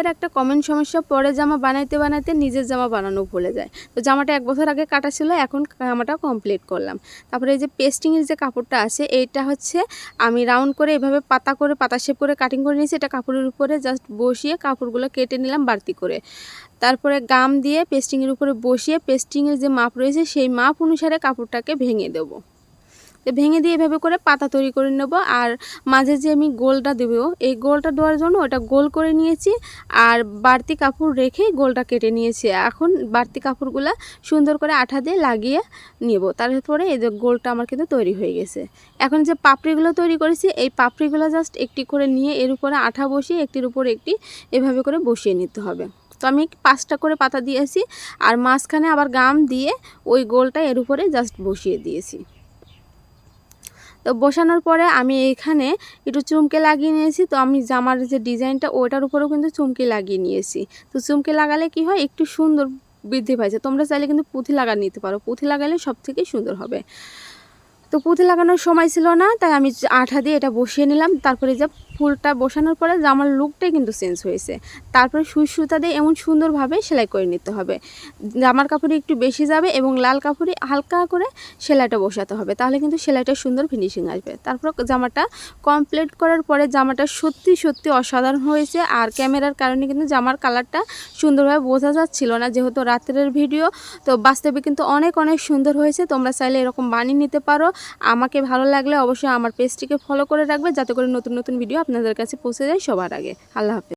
এর একটা কমন সমস্যা, পরে জামা বানাইতে বানাইতে নিজের জামা বানানো ভুলে যায়। তো জামাটা এক বছর আগে কাটা ছিল, এখন জামাটা কমপ্লিট করলাম। তারপরে এই যে পেস্টিংয়ের যে কাপড়টা আছে, এইটা হচ্ছে আমি রাউন্ড করে এভাবে পাতা করে, পাতা শেপ করে কাটিং করে নিয়েছি, এটা কাপড়ের উপরে জাস্ট বসিয়ে কাপড়গুলো কেটে নিলাম বাড়তি করে। তারপরে গাম দিয়ে পেস্টিংয়ের উপরে বসিয়ে পেস্টিংয়ের যে মাপ রয়েছে, সেই মাপ অনুসারে কাপড়টাকে ভেঙে দেবো। ভেঙে দিয়ে এভাবে করে পাতা তৈরি করে নেব। আর মাঝে যে আমি গোলটা দেবো, এই গোলটা দেওয়ার জন্য ওটা গোল করে নিয়েছি আর বাড়তি কাপড় রেখে গোলটা কেটে নিয়েছি। এখন বাড়তি কাপড়গুলো সুন্দর করে আঠা দিয়ে লাগিয়ে নেব। তারপরে এই যে গোলটা আমার কিন্তু তৈরি হয়ে গেছে। এখন যে পাপড়িগুলো তৈরি করেছি, এই পাপড়িগুলো জাস্ট একটি করে নিয়ে এর উপরে আঠা বসিয়ে একটির উপর একটি এভাবে করে বসিয়ে নিতে হবে। তো আমি পাঁচটা করে পাতা দিয়েছি আর মাঝখানে আবার গাম দিয়ে ওই গোলটা এর উপরে জাস্ট বসিয়ে দিয়েছি। তো বসানোর পরে আমি এখানে একটু চুমকে লাগিয়ে নিয়েছি। তো আমি জামার যে ডিজাইনটা ওটার উপরেও কিন্তু চুমকে লাগিয়ে নিয়েছি। তো চুমকে লাগালে কি হয়? একটু সুন্দর বৃদ্ধি পাইছে তোমরা চাইলে কিন্তু পুঁথি লাগা নিতে পারো। পুঁথি লাগালে সব থেকে সুন্দর হবে। তো পুঁথি লাগানোর সময় ছিল না, তাই আমি আঠা দিয়ে এটা বসিয়ে নিলাম। তারপরে যে ফুলটা বসানোর পরে জামার লুকটাই কিন্তু চেঞ্জ হয়েছে। তারপরে সুই সুতা দিয়ে এমন সুন্দরভাবে সেলাই করে নিতে হবে। জামার কাপড়ে একটু বেশি যাবে এবং লাল কাপড়ে হালকা করে সেলাইটা বসাতে হবে। তাহলে কিন্তু সেলাইটা সুন্দর ফিনিশিং আসবে। তারপর জামাটা কমপ্লিট করার পরে জামাটা সত্যি সত্যি অসাধারণ হয়েছে। আর ক্যামেরার কারণে কিন্তু জামার কালারটা সুন্দরভাবে বোঝা যাচ্ছিল না, যেহেতু রাত্রের ভিডিও তো বাস্তবে কিন্তু অনেক অনেক সুন্দর হয়েছে। তোমরা চাইলে এরকম বানিয়ে নিতে পারো। আমাকে ভালো লাগলে অবশ্যই আমার পেজটিকে ফলো করে রাখবে, যাতে করে নতুন নতুন ভিডিও আপনাদের কাছে পৌঁছে যায় সবার আগে। আল্লাহ হাফেজ।